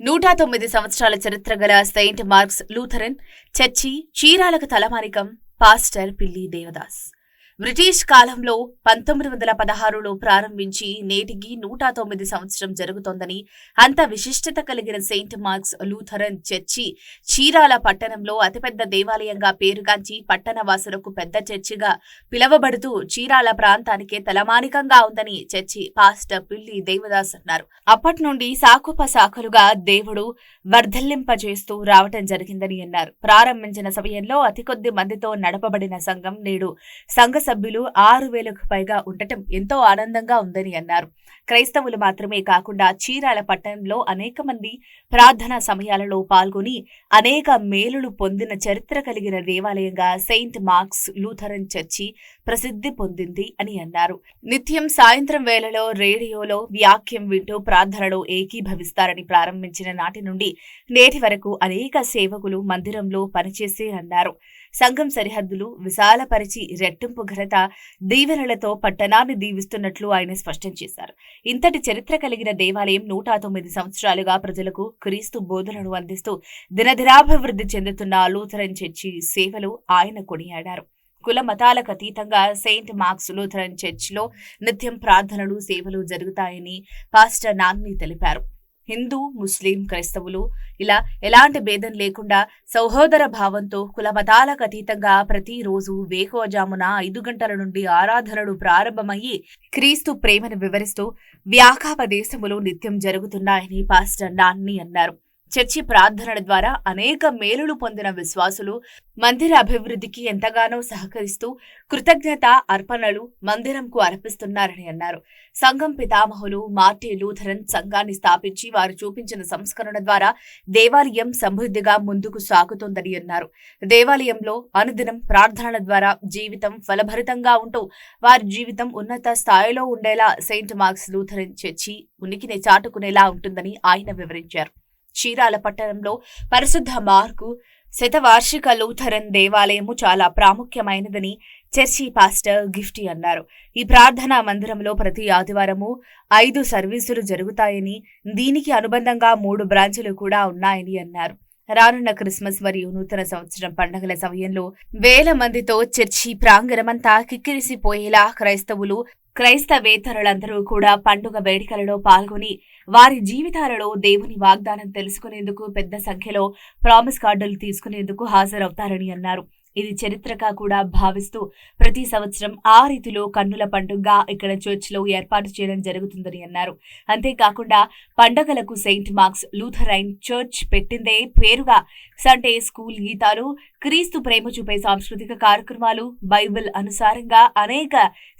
నూట తొమ్మిది సంవత్సరాల చరిత్ర గల సెయింట్ మార్క్స్ లూథరన్ చర్చి చీరాలకు తలమానికం పాస్టర్ పిల్లి దేవదాస్. బ్రిటిష్ కాలంలో పంతొమ్మిది వందల పదహారులో ప్రారంభించి నేటికి నూట తొమ్మిది సంవత్సరం జరుగుతోందని అంత విశిష్టత కలిగిన Saint Mark's Lutheran church Chirala పట్టణంలో అతిపెద్ద దేవాలయంగా పేరుగాంచి పట్టణవాసులకు పెద్ద చర్చిగా పిలవబడుతూ చీరాల ప్రాంతానికే తలమానికంగా ఉందని చర్చి పాస్టర్ పిల్లి దేవదాస్ అన్నారు. అప్పటి నుండి సాకుపసాకులుగా దేవుడు వర్ధల్లింపజేస్తూ రావటం జరిగిందని అన్నారు. ప్రారంభించిన సమయంలో అతి కొద్ది మందితో నడపబడిన సంఘం నేడు సంఘ సభ్యులు ఆరు వేలకు పైగా ఉండటం ఎంతో ఆనందంగా ఉందని అన్నారు. క్రైస్తవులు మాత్రమే కాకుండా చీరాల పట్టణంలో అనేక మంది ప్రార్థనా సమయాలలో పాల్గొని అనేక మేలులు పొందిన చరిత్ర కలిగిన దేవాలయంగా సెయింట్ మార్క్స్ లూథరన్ చర్చి ప్రసిద్ధి పొందింది అని అన్నారు. నిత్యం సాయంత్రం వేళలో రేడియోలో వ్యాఖ్యం వింటూ ప్రార్థనలో ఏకీభవిస్తారని ప్రారంభించిన నాటి నుండి నేటి వరకు అనేక సేవకులు మందిరంలో పనిచేసే అన్నారు. సంఘం సరిహద్దులు విశాలపరిచి రెట్టింపు ఘనత దీవెనలతో పట్టణాన్ని దీవిస్తున్నట్లు ఆయన స్పష్టం చేశారు. ఇంతటి చరిత్ర కలిగిన దేవాలయం నూట తొమ్మిది సంవత్సరాలుగా ప్రజలకు క్రీస్తు బోధనను అందిస్తూ దినదినాభివృద్ధి చెందుతున్న లూథరన్ చర్చి సేవలు ఆయన కొనియాడారు. కుల మతాలకు అతీతంగా సెయింట్ మార్క్స్ లూథరన్ చర్చిలో నిత్యం ప్రార్థనలు సేవలు జరుగుతాయని పాస్టర్ నాగ్ని తెలిపారు. హిందూ ముస్లిం క్రైస్తవులు ఇలా ఎలాంటి భేదం లేకుండా సౌహోదర భావంతో కులమతాలకు అతీతంగా ప్రతిరోజు వేకోజామున ఐదు గంటల నుండి ఆరాధనలు ప్రారంభమయ్యి క్రీస్తు ప్రేమను వివరిస్తూ వ్యాకాపదేశములు నిత్యం జరుగుతున్నాయని పాస్టర్ నాన్ని అన్నారు. చర్చి ప్రార్థనల ద్వారా అనేక మేలులు పొందిన విశ్వాసులు మందిర అభివృద్ధికి ఎంతగానో సహకరిస్తూ కృతజ్ఞత అర్పణలు మందిరంకు అర్పిస్తున్నారని అన్నారు. సంఘం పితామహులు మార్టీ లూథరన్ సంఘాన్ని స్థాపించి వారు చూపించిన సంస్కరణ ద్వారా దేవాలయం సమృద్ధిగా ముందుకు సాగుతోందని అన్నారు. దేవాలయంలో అనుదినం ప్రార్థనల ద్వారా జీవితం ఫలభరితంగా ఉంటూ వారి జీవితం ఉన్నత స్థాయిలో ఉండేలా సెయింట్ మార్క్స్ లూథరన్ చర్చి ఉనికిని చాటుకునేలా ఉంటుందని ఆయన వివరించారు. చీరాల పట్టణంలో పరిశుద్ధ మార్కు శతవార్షిక లూథరన్ దేవాలయము చాలా ప్రాముఖ్యమైనదని చర్చి పాస్టర్ గిఫ్టీ అన్నారు. ఈ ప్రార్థనా మందిరంలో ప్రతి ఆదివారము ఐదు సర్వీసులు జరుగుతాయని దీనికి అనుబంధంగా మూడు బ్రాంచులు కూడా ఉన్నాయని అన్నారు. రానున్న క్రిస్మస్ మరియు నూతన సంవత్సరం పండుగల సమయంలో వేల మందితో చర్చి ప్రాంగణమంతా కిక్కిరిసిపోయేలా క్రైస్తవులు క్రైస్తవేతరులందరూ కూడా పండుగ వేడుకలలో పాల్గొని వారి జీవితాలలో దేవుని వాగ్దానం తెలుసుకునేందుకు పెద్ద సంఖ్యలో ప్రామిస్ కార్డులు తీసుకునేందుకు హాజరవుతారని అన్నారు. ఇది చరిత్రగా కూడా భావిస్తూ ప్రతి సంవత్సరం ఆ రీతిలో కన్నుల పండుగగా ఇక్కడ చర్చిలో ఏర్పాటు చేయడం జరుగుతుందని అన్నారు. అంతేకాకుండా పండగలకు సెయింట్ మార్క్స్ లూథరైన్ చర్చ్ పెట్టిందే పేరుగా సండే స్కూల్ గీతాలు క్రీస్తు ప్రేమ చూపే సాంస్కృతిక కార్యక్రమాలు బైబిల్ అనుసారంగా అనేక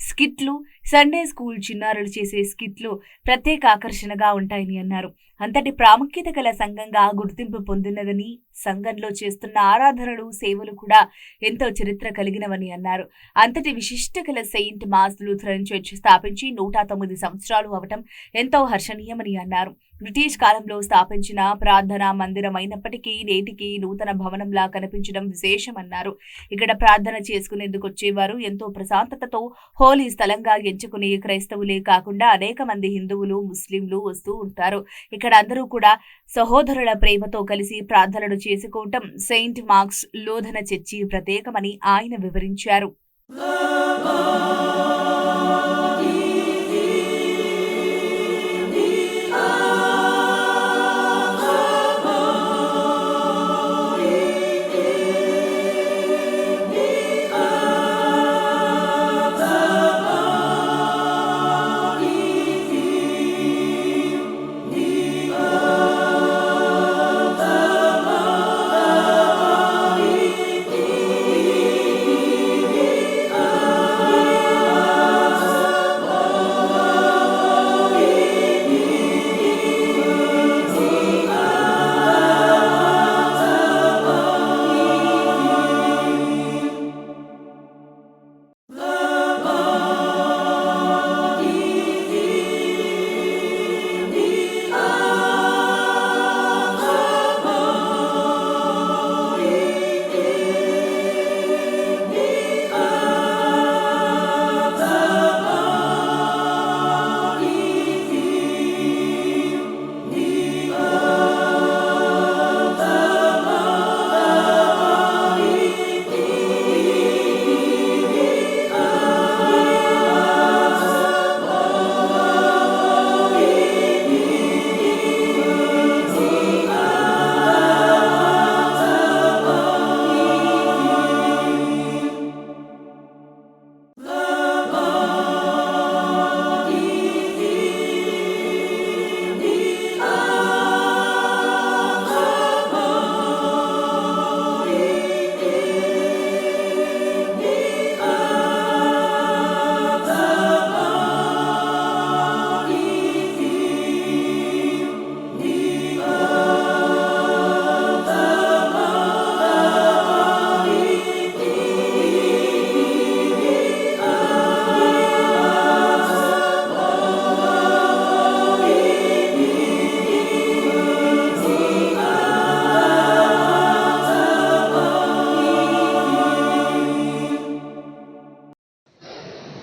స్కిట్లు సండే స్కూల్ చిన్నారులు చేసే స్కిట్లు ప్రత్యేక ఆకర్షణగా ఉంటాయని అన్నారు. అంతటి ప్రాముఖ్యత గల సంఘంగా గుర్తింపు పొందినదని సంఘంలో చేస్తున్న ఆరాధనలు సేవలు కూడా ఎంతో చరిత్ర కలిగినవని అన్నారు. అంతటి విశిష్ట గల సెయింట్ మాస్ లూథరన్ చర్చ్ స్థాపించి నూట తొమ్మిది సంవత్సరాలు అవటం ఎంతో హర్షణీయమని అన్నారు. బ్రిటిష్ కాలంలో స్థాపించిన ప్రార్థనా మందిరం అయినప్పటికీ నేటికి నూతన భవనంలా కనిపించడం విశేషమన్నారు. ఇక్కడ ప్రార్థన చేసుకునేందుకు వచ్చేవారు ఎంతో ప్రశాంతతతో హోలీ స్థలంగా ఎంచుకునే క్రైస్తవులే కాకుండా అనేక మంది హిందువులు ముస్లింలు వస్తూ ఉంటారు. ఇక్కడ అందరూ కూడా సహోదరుల ప్రేమతో కలిసి ప్రార్థనలు చేసుకోవటం సెయింట్ మార్క్స్ లోధన చర్చి ప్రత్యేకమని ఆయన వివరించారు.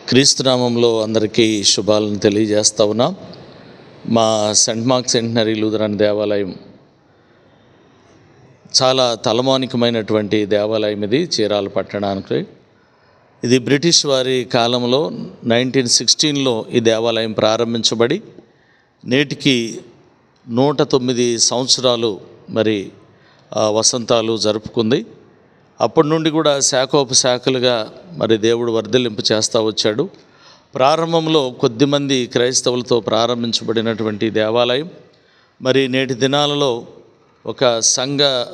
క్రీస్తునామంలో అందరికీ శుభాలను తెలియజేస్తా ఉన్నా. మా సెంట్ మార్క్ సెంటనరీ లూథరన్ దేవాలయం చాలా తలమానికమైనటువంటి దేవాలయం ఇది చీరాల పట్టణానికి. ఇది బ్రిటిష్ వారి కాలంలో నైన్టీన్ సిక్స్టీన్లో ఈ దేవాలయం ప్రారంభించబడి నేటికి నూట తొమ్మిది సంవత్సరాలు మరి వసంతాలు జరుపుకుంది. అప్పటి నుండి కూడా శాఖోపశాఖలుగా మరి దేవుడు వర్ధలింపు చేస్తూ వచ్చాడు. ప్రారంభంలో కొద్దిమంది క్రైస్తవులతో ప్రారంభించబడినటువంటి దేవాలయం. మరి నేటి దినాలలో ఒక సంఘ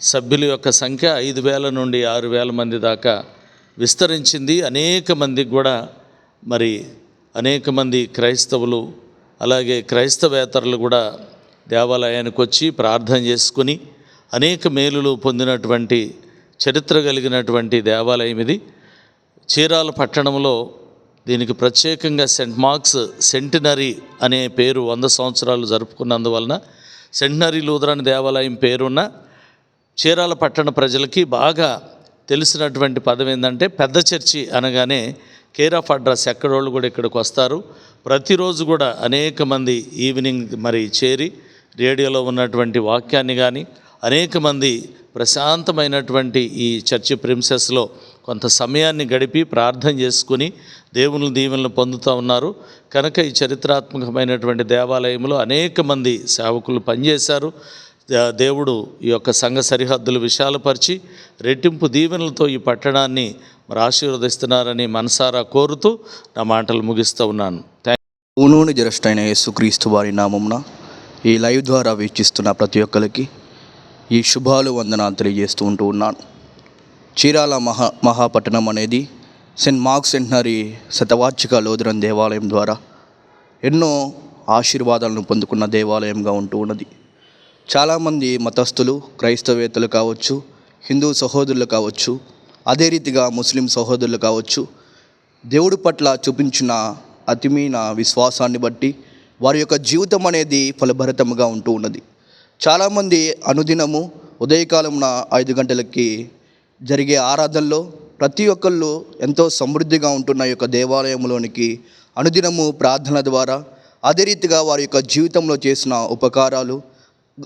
సభ్యుల యొక్క సంఖ్య ఐదు వేల నుండి ఆరు వేల మంది దాకా విస్తరించింది. అనేక మందికి కూడా మరి అనేక మంది క్రైస్తవులు అలాగే క్రైస్తవేతరులు కూడా దేవాలయానికి వచ్చి ప్రార్థన చేసుకుని అనేక మేలులు పొందినటువంటి చరిత్ర కలిగినటువంటి దేవాలయం ఇది. చీరాల పట్టణంలో దీనికి ప్రత్యేకంగా సెంట్ మార్క్స్ సెంటినరీ అనే పేరు వంద సంవత్సరాలు జరుపుకున్నందువలన సెంటినరీ లూదరాని దేవాలయం పేరున్న చీరాల పట్టణ ప్రజలకి బాగా తెలిసినటువంటి పదం ఏంటంటే పెద్ద చర్చి అనగానే కేర్ ఆఫ్ అడ్రస్. ఎక్కడోళ్ళు కూడా ఇక్కడికి వస్తారు. ప్రతిరోజు కూడా అనేక మంది ఈవినింగ్ మరి చేరి రేడియోలో ఉన్నటువంటి వాక్యాన్ని కానీ అనేక మంది ప్రశాంతమైనటువంటి ఈ చర్చి ప్రిన్సెస్లో కొంత సమయాన్ని గడిపి ప్రార్థన చేసుకుని దేవుని దీవెనలు పొందుతూ ఉన్నారు. కనుక ఈ చరిత్రాత్మకమైనటువంటి దేవాలయంలో అనేక మంది సేవకులు పనిచేశారు. దేవుడు ఈ యొక్క సంఘ సరిహద్దులు విశాలపరిచి రెట్టింపు దీవెనలతో ఈ పట్టణాన్ని మరి ఆశీర్వదిస్తున్నారని మనసారా కోరుతూ నా మాటలు ముగిస్తూ ఉన్నాను. థ్యాంక్ పూనూని జరస్ట్ అయిన యేసుక్రీస్తు వారి నామమున ఈ లైవ్ ద్వారా వీక్షిస్తున్న ప్రతి ఒక్కరికి ఈ శుభాలు వందనాలు తెలియజేస్తూ ఉంటూ ఉన్నాను. చీరాల మహా మహాపట్టణం అనేది సెంట్ మార్క్స్ సెంటనరీ శతవార్షిక లోదరం దేవాలయం ద్వారా ఎన్నో ఆశీర్వాదాలను పొందుకున్న దేవాలయంగా ఉంటూ ఉన్నది. చాలామంది మతస్థులు క్రైస్తవేత్తలు కావచ్చు హిందూ సహోదరులు కావచ్చు అదే రీతిగా ముస్లిం సహోదరులు కావచ్చు దేవుడి పట్ల చూపించిన అతిమీన విశ్వాసాన్ని బట్టి వారి యొక్క జీవితం అనేది ఫలభరితంగా ఉంటూ ఉన్నది. చాలామంది అనుదినము ఉదయకాలమున ఐదు గంటలకి జరిగే ఆరాధనలో ప్రతి ఒక్కళ్ళు ఎంతో సమృద్ధిగా ఉంటున్న యొక్క దేవాలయంలోనికి అనుదినము ప్రార్థన ద్వారా అదే రీతిగా వారి యొక్క జీవితంలో చేసిన ఉపకారాలు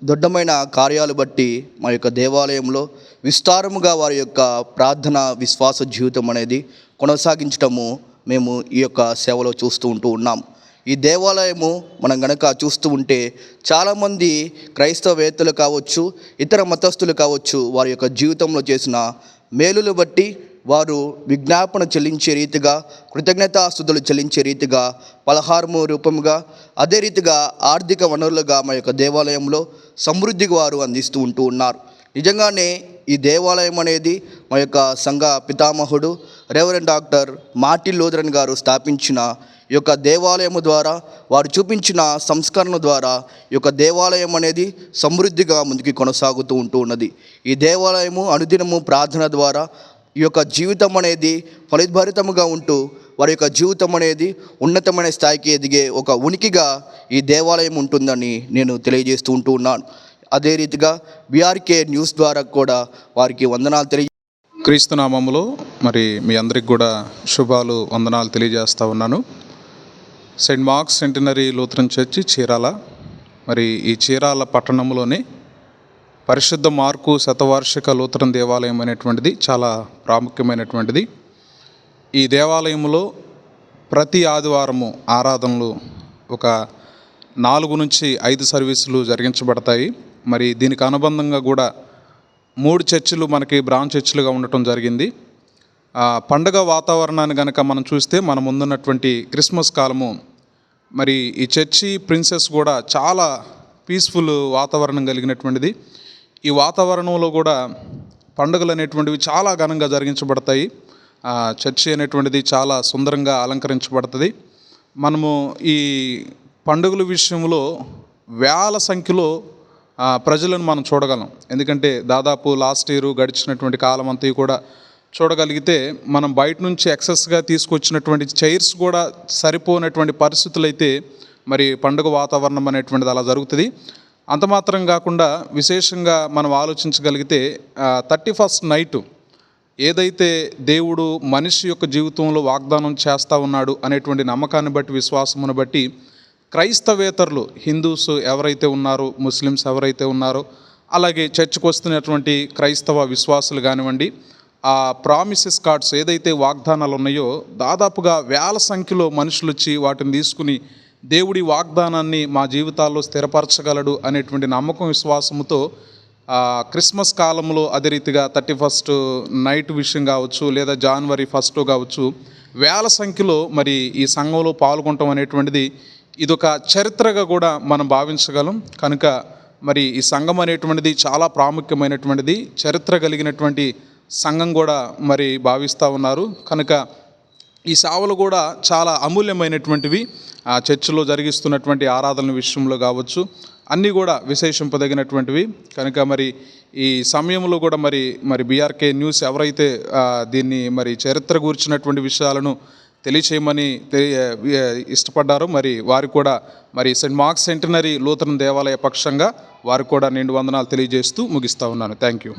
దొడ్డమైన కార్యాలు బట్టి మా యొక్క దేవాలయంలో విస్తారముగా వారి యొక్క ప్రార్థన విశ్వాస జీవితం అనేది కొనసాగించటము మేము ఈ యొక్క సేవలో చూస్తూ ఉంటూ ఉన్నాం. ఈ దేవాలయము మనం గనక చూస్తూ ఉంటే చాలామంది క్రైస్తవేత్తలు కావచ్చు ఇతర మతస్థులు కావచ్చు వారి యొక్క జీవితంలో చేసిన మేలులు బట్టి వారు విజ్ఞాపన చెల్లించే రీతిగా కృతజ్ఞతాస్తుతులు చెల్లించే రీతిగా పలహారము రూపముగా అదే రీతిగా ఆర్థిక వనరులుగా మా యొక్క దేవాలయంలో సమృద్ధికి వారు అందిస్తూ ఉంటూ ఉన్నారు. నిజంగానే ఈ దేవాలయం అనేది మా యొక్క సంఘ పితామహుడు రెవరెండ్ డాక్టర్ మార్టిన్ లోదరన్ గారు స్థాపించిన యొక్క దేవాలయము ద్వారా వారు చూపించిన సంస్కరణ ద్వారా ఈ యొక్క దేవాలయం అనేది సమృద్ధిగా ముందుకు కొనసాగుతూ ఉంటూ ఉన్నది. ఈ దేవాలయము అనుదినము ప్రార్థన ద్వారా ఈ యొక్క జీవితం అనేది ఫలితభరితముగా ఉంటూ వారి యొక్క జీవితం అనేది ఉన్నతమైన స్థాయికి ఎదిగే ఒక ఉనికిగా ఈ దేవాలయం ఉంటుందని నేను తెలియజేస్తూ ఉంటూ ఉన్నాను. అదే రీతిగా బీఆర్కే న్యూస్ ద్వారా కూడా వారికి వందనాలు తెలియ క్రీస్తునామములో మరి మీ అందరికి కూడా శుభాలు వందనాలు తెలియజేస్తూ ఉన్నాను. Saint Mark's centenary Lutheran church Chirala. మరి ఈ చీరాల పట్టణంలోని పరిశుద్ధ మార్కు శతవార్షిక లూథరన్ దేవాలయం అనేటువంటిది చాలా ప్రాముఖ్యమైనటువంటిది. ఈ దేవాలయంలో ప్రతి ఆదివారము ఆరాధనలు ఒక నాలుగు నుంచి ఐదు సర్వీసులు జరిగించబడతాయి. మరి దీనికి అనుబంధంగా కూడా మూడు చర్చిలు మనకి బ్రాంచ్ చర్చిలుగా ఉండటం జరిగింది. పండగ వాతావరణాన్ని కనుక మనం చూస్తే మన ముందున్నటువంటి క్రిస్మస్ కాలము మరి ఈ చర్చి ప్రిన్సెస్ కూడా చాలా పీస్ఫుల్ వాతావరణం కలిగినటువంటిది. ఈ వాతావరణంలో కూడా పండుగలు అనేటువంటివి చాలా ఘనంగా జరిగించబడతాయి. చర్చి అనేటువంటిది చాలా సుందరంగా అలంకరించబడుతుంది. మనము ఈ పండుగల విషయంలో వేల సంఖ్యలో ప్రజలను మనం చూడగలం. ఎందుకంటే దాదాపు లాస్ట్ ఇయర్ గడిచినటువంటి కాలం అంతా కూడా చూడగలిగితే మనం బయట నుంచి ఎక్సెస్గా తీసుకొచ్చినటువంటి చైర్స్ కూడా సరిపోనటువంటి పరిస్థితులు అయితే మరి పండుగ వాతావరణం అనేటువంటిది అలా జరుగుతుంది. అంత మాత్రం కాకుండా విశేషంగా మనం ఆలోచించగలిగితే థర్టీ ఫస్ట్ నైటు ఏదైతే దేవుడు మనిషి యొక్క జీవితంలో వాగ్దానం చేస్తూ ఉన్నాడు అనేటువంటి నమ్మకాన్ని బట్టి విశ్వాసమును బట్టి క్రైస్తవేతరులు హిందూస్ ఎవరైతే ఉన్నారో ముస్లిమ్స్ ఎవరైతే ఉన్నారో అలాగే చర్చ్కి వస్తున్నటువంటి క్రైస్తవ విశ్వాసులు కానివ్వండి ఆ ప్రామిసెస్ కార్డ్స్ ఏదైతే వాగ్దానాలు ఉన్నాయో దాదాపుగా వేల సంఖ్యలో మనుషులు వచ్చి వాటిని తీసుకుని దేవుడి వాగ్దానాన్ని మా జీవితాల్లో స్థిరపరచగలడు అనేటువంటి నమ్మకం విశ్వాసముతో క్రిస్మస్ కాలంలో అదే రీతిగా థర్టీ ఫస్ట్ నైట్ విషయం కావచ్చు లేదా జనవరి ఫస్ట్ కావచ్చు వేల సంఖ్యలో మరి ఈ సంఘంలో పాల్గొనటం అనేటువంటిది ఇదొక చరిత్రగా కూడా మనం భావించగలం. కనుక మరి ఈ సంఘం అనేటువంటిది చాలా ప్రాముఖ్యమైనటువంటిది చరిత్ర కలిగినటువంటి సంఘం కూడా మరి భావిస్తూ ఉన్నారు. కనుక ఈ సేవలు కూడా చాలా అమూల్యమైనటువంటివి. ఆ చర్చిలో జరిగిస్తున్నటువంటి ఆరాధన విషయంలో కావచ్చు అన్నీ కూడా విశేషింపదగినటువంటివి. కనుక మరి ఈ సమయంలో కూడా మరి మరి బీఆర్కే న్యూస్ ఎవరైతే దీన్ని మరి చరిత్ర గూర్చినటువంటి విషయాలను తెలియచేయమని తెలియ ఇష్టపడ్డారో మరి వారు కూడా మరి సెంట్ మార్క్స్ సెంటనరీ లూథరన్ దేవాలయ పక్షంగా వారు కూడా నిండు వందనాలు తెలియజేస్తూ ముగిస్తూ ఉన్నాను. Thank you